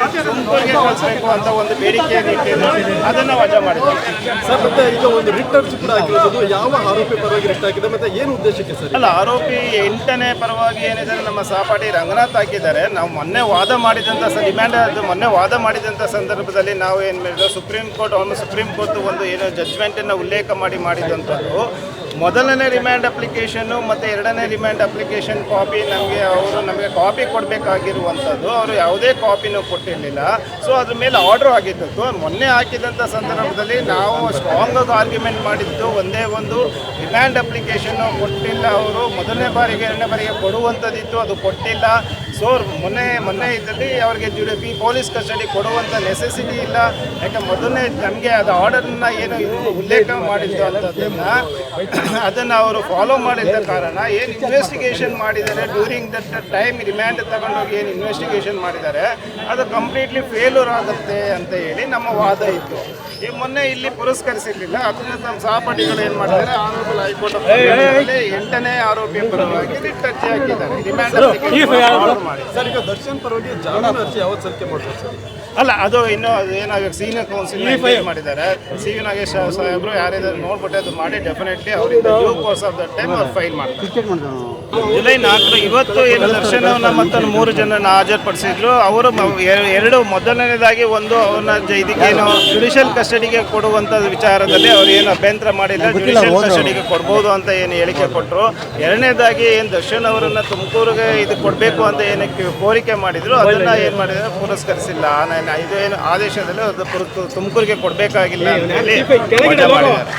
ತುಮಕೂರಿಗೆ ಕಳಿಸ್ಬೇಕು ಅಂತ ಒಂದು ಬೇಡಿಕೆಯನ್ನು ಇಟ್ಟಿದ್ರು ಅದನ್ನು ವಜಾ ಮಾಡಿದ್ದಾರೆ ಸರ್ ಮತ್ತೆ ಈಗ ಒಂದು ರಿಟ್ ಅರ್ಜಿ ಕೂಡ ಹಾಕಿರೋದು ಯಾವ ಆರೋಪಿ ಪರವಾಗಿ ರಿಟ್ ಹಾಕಿದೆ ಮತ್ತೆ ಏನು ಉದ್ದೇಶಕ್ಕೆ ಸರ್? ಅಲ್ಲ, ಆರೋಪಿ ಎಂಟನೇ ಪರವಾಗಿ ಏನಿದ್ದಾರೆ, ನಮ್ಮ ಸಹಪಾಠಿ ರಂಗನಾಥ್ ಹಾಕಿದ್ದಾರೆ. ನಾವು ಮೊನ್ನೆ ವಾದ ಮಾಡಿದಂಥ ಸ ಡಿಮ್ಯಾಂಡ್ ಅದು ಮೊನ್ನೆ ವಾದ ಮಾಡಿದಂಥ ಸಂದರ್ಭದಲ್ಲಿ ನಾವು ಏನು ಮಾಡಿದ್ವಿ? ಸುಪ್ರೀಂ ಕೋರ್ಟ್, ಅವನು ಸುಪ್ರೀಂ ಕೋರ್ಟ್ ಒಂದು ಏನು ಜಡ್ಜ್ಮೆಂಟನ್ನು ಉಲ್ಲೇಖ ಮಾಡಿ ಮಾಡಿದಂಥದ್ದು ಮೊದಲನೇ ರಿಮ್ಯಾಂಡ್ ಅಪ್ಲಿಕೇಶನ್ನು ಮತ್ತು ಎರಡನೇ ರಿಮ್ಯಾಂಡ್ ಅಪ್ಲಿಕೇಶನ್ ಕಾಪಿ ನಮಗೆ ಅವರು ನಮಗೆ ಕಾಪಿ ಕೊಡಬೇಕಾಗಿರುವಂಥದ್ದು. ಅವರು ಯಾವುದೇ ಕಾಪಿನೂ ಕೊಟ್ಟಿರಲಿಲ್ಲ. ಸೊ ಅದ್ರ ಮೇಲೆ ಆರ್ಡರ್ ಆಗಿದ್ದದ್ದು. ಮೊನ್ನೆ ಹಾಕಿದಂಥ ಸಂದರ್ಭದಲ್ಲಿ ನಾವು ಸ್ಟ್ರಾಂಗ್ ಆಗಿ ಆರ್ಗ್ಯುಮೆಂಟ್ ಮಾಡಿದ್ದು ಒಂದೇ ಒಂದು ರಿಮ್ಯಾಂಡ್ ಅಪ್ಲಿಕೇಶನ್ನು ಕೊಟ್ಟಿಲ್ಲ ಅವರು. ಮೊದಲನೇ ಬಾರಿಗೆ ಎರಡನೇ ಬಾರಿಗೆ ಕೊಡುವಂಥದ್ದಿತ್ತು. ಅದು ಕೊಟ್ಟಿಲ್ಲ. ಸೊ ಮೊನ್ನೆ ಮೊನ್ನೆ ಇದ್ದಲ್ಲಿ ಅವ್ರಿಗೆ ಪಿ ಪೊಲೀಸ್ ಕಸ್ಟಡಿ ಕೊಡುವಂಥ ನೆಸೆಸಿಟಿ ಇಲ್ಲ. ಯಾಕೆ ಮೊದಲನೇ ನಮಗೆ ಅದು ಆರ್ಡರ್ನ ಏನು ಉಲ್ಲೇಖ ಮಾಡಿದ್ದು ಅಂಥದ್ದನ್ನು ಅದನ್ನು ಅವರು ಫಾಲೋ ಮಾಡಿದ್ದ ಕಾರಣ ಏನು ಇನ್ವೆಸ್ಟಿಗೇಷನ್ ಮಾಡಿದ್ದಾರೆ. ಡ್ಯೂರಿಂಗ್ ದಟ್ ಟೈಮ್ ರಿಮ್ಯಾಂಡ್ ತಗೊಂಡೋಗಿ ಏನು ಇನ್ವೆಸ್ಟಿಗೇಷನ್ ಮಾಡಿದ್ದಾರೆ. ಅದು ಕಂಪ್ಲೀಟ್ಲಿ ಫೇಲ್ಯೂರ್ ಆಗುತ್ತೆ ಅಂತ ಹೇಳಿ ನಮ್ಮ ವಾದ ಇತ್ತು. ಈ ಮೊನ್ನೆ ಇಲ್ಲಿ ಪುರಸ್ಕರಿಸಿರ್ಲಿಲ್ಲ. ಅದನ್ನ ನಮ್ಮ ಸಹಪಾಠಿಗಳು ಏನು ಮಾಡಿದ್ದಾರೆ? ಆನರಬಲ್ ಹೈಕೋರ್ಟ್ ಎಂಟನೇ ಆರೋಪಿಯ ಪರವಾಗಿ ರಿಟ್ ಅರ್ಜಿ ಹಾಕಿದ್ದಾರೆ. ರಿಮ್ಯಾಂಡ್ ಮಾಡಿ. ಸರ್ ಈಗ ದರ್ಶನ್ ಪರವಾಗಿ ಜಾಮೀನು ಅರ್ಜಿ ಯಾವತ್ತು ಸಲ್ಲಿಕೆ ಮಾಡ್ತಾರೆ ಸರ್? ಅಲ್ಲ ಅದು ಇನ್ನೂ ಅದು ಏನಾಗ ಸೀನಿಯರ್ ಕೌನ್ಸಿಲ್ ಮಾಡಿದ್ದಾರೆ. ಸಿ ವಿ ನಾಗೇಶ್ ಸಾಹೇಬರು ಯಾರಿದ್ದಾರೆ ನೋಡ್ಬಿಟ್ಟು ಅದು ಮಾಡಿ ಡೆಫಿನೆಟ್ಲಿ ಅವರಿಂದ due course of the time ಅವ್ರು ಫೈಲ್ ಮಾಡ್ತಾರೆ. ಜುಲೈ ನಾಲ್ಕರ ಇವತ್ತು ಏನು ದರ್ಶನ ಮತ್ತು ಮೂರು ಜನ ಹಾಜರುಪಡಿಸಿದ್ರು. ಅವರು ಎರಡು ಮೊದಲನೇದಾಗಿ ಒಂದು ಅವ್ರನ್ನ ಇದಕ್ಕೆ ಏನು ಜುಡಿಷಿಯಲ್ ಕಸ್ಟಡಿಗೆ ಕೊಡುವಂಥ ವಿಚಾರದಲ್ಲಿ ಅವ್ರು ಏನು ಅಭ್ಯಂತರ ಮಾಡಿಲ್ಲ. ಜುಡಿಷಿಯಲ್ ಕಸ್ಟಡಿಗೆ ಕೊಡ್ಬೋದು ಅಂತ ಏನು ಹೇಳಿಕೆ ಕೊಟ್ಟರು. ಎರಡನೇದಾಗಿ ಏನು ದರ್ಶನ್ ಅವರನ್ನ ತುಮಕೂರಿಗೆ ಇದು ಕೊಡಬೇಕು ಅಂತ ಏನಕ್ಕೆ ಕೋರಿಕೆ ಮಾಡಿದ್ರು ಅದನ್ನ ಏನ್ ಮಾಡಿದ್ರೆ? ಪುರಸ್ಕರಿಸಿಲ್ಲ. ನಾನು ಇದು ಏನು ಆದೇಶದಲ್ಲಿ ಅದು ಪುರ- ತುಮಕೂರಿಗೆ ಕೊಡಬೇಕಾಗಿಲ್ಲ ಅಂತ ಹೇಳಿ ವಜಾ ಮಾಡಿದ್ದಾರೆ.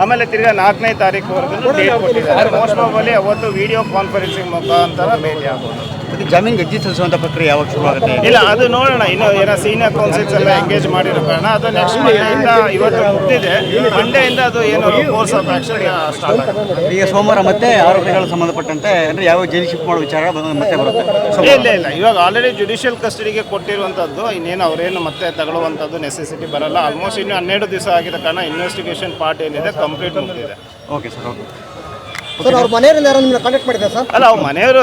ಆಮೇಲೆ ತಿರ್ಗಾ ನಾಲ್ಕನೇ ತಾರೀಕು ಡೇಟ್ ಕೊಟ್ಟಿದ್ದಾರೆ. ಮೋಸ್ಟ್ ಪ್ರಾಬಲಿ ಅವತ್ತು ವಿಡಿಯೋ ಕಾನ್ಫರೆನ್ಸಿಂಗ್ ಮುಖಾಂತರ ಭೇಟಿ ಆಗೋದು ಮತ್ತೆ ಜಾಮೀನು ಅರ್ಜಿ ಪ್ರಕ್ರಿಯೆ ಯಾವಾಗ ಶುರು ಆಗುತ್ತೆ ಇಲ್ಲ ಅದು ನೋಡೋಣ. ಇನ್ನು ಏನೋ ಸೀನಿಯರ್ ಕೌನ್ಸಿಲ್ಸ್ ಎಲ್ಲ ಎಂಗೇಜ್ ಮಾಡಿರೋ ಕಾರಣ ಅದು ನೆಕ್ಸ್ಟ್ ಮಂಡೆಯಿಂದ ಇವತ್ತು ಮುಗ್ದಿದೆ. ಮಂಡೆಯಿಂದ ಅದು ಏನು ಕೋರ್ಸ್ ಆಫ್ ಆಕ್ಷನ್ ಸ್ಟಾರ್ಟ್ ಆಗುತ್ತೆ. ಈಗ ಸೋಮವಾರ ಮತ್ತೆ ಆರೋಪಿಗಳ ಸಂಬಂಧಪಟ್ಟಂತೆ ಅಂದ್ರೆ ಯಾವ ಜೈಲ್ ಶಿಫ್ಟ್ ಮಾಡೋ ವಿಚಾರ ಮತ್ತೆ ಬರುತ್ತೆ? ಇಲ್ಲ ಇಲ್ಲ ಇವಾಗ ಆಲ್ರೆಡಿ ಜುಡಿಷಿಯಲ್ ಕಸ್ಟಡಿಗೆ ಕೊಟ್ಟಿರುವಂಥದ್ದು ಇನ್ನೇನು ಅವರೇನು ಮತ್ತೆ ತಗೊಳ್ಳುವಂಥದ್ದು ನೆಸೆಸಿಟಿ ಬರಲ್ಲ. ಆಲ್ಮೋಸ್ಟ್ ಇನ್ನು ಹನ್ನೆರಡು ದಿವಸ ಆಗಿದ ಕಾರಣ ಇನ್ವೆಸ್ಟಿಗೇಷನ್ ಪಾರ್ಟ್ ಏನಿದೆ ಕಂಪ್ಲೀಟ್ ಮುಗಿದಿದೆ. ಓಕೆ ಸರ್ ಓಕೆ ಸರ್ ಅವ್ರ ಮನೆಯವರಿಂದ ಯಾರು ನಿಮ್ಮನ್ನ ಕಾಂಟ್ಯಾಕ್ಟ್ ಸರ್ ಅಲ್ಲ ಅವ್ರ ಮನೆಯವರು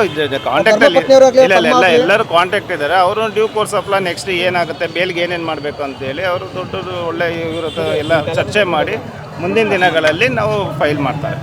ಕಾಂಟ್ಯಾಕ್ಟ್ ಅಲ್ಲಿ ಇಲ್ಲ ಇಲ್ಲ ಎಲ್ಲ ಎಲ್ಲರೂ ಕಾಂಟ್ಯಾಕ್ಟ್ ಇದ್ದಾರೆ ಅವರು ಡ್ಯೂ ಕೋರ್ಸ್ ಅಪ್ಲ ನೆಕ್ಸ್ಟ್ ಏನಾಗುತ್ತೆ ಬೇಲ್ಗೆ ಏನೇನು ಮಾಡಬೇಕು ಅಂತೇಳಿ ಅವರು ದೊಡ್ಡದು ಒಳ್ಳೆ ಇವ್ರ ಎಲ್ಲ ಚರ್ಚೆ ಮಾಡಿ ಮುಂದಿನ ದಿನಗಳಲ್ಲಿ ನಾವು ಫೈಲ್ ಮಾಡ್ತಾರೆ.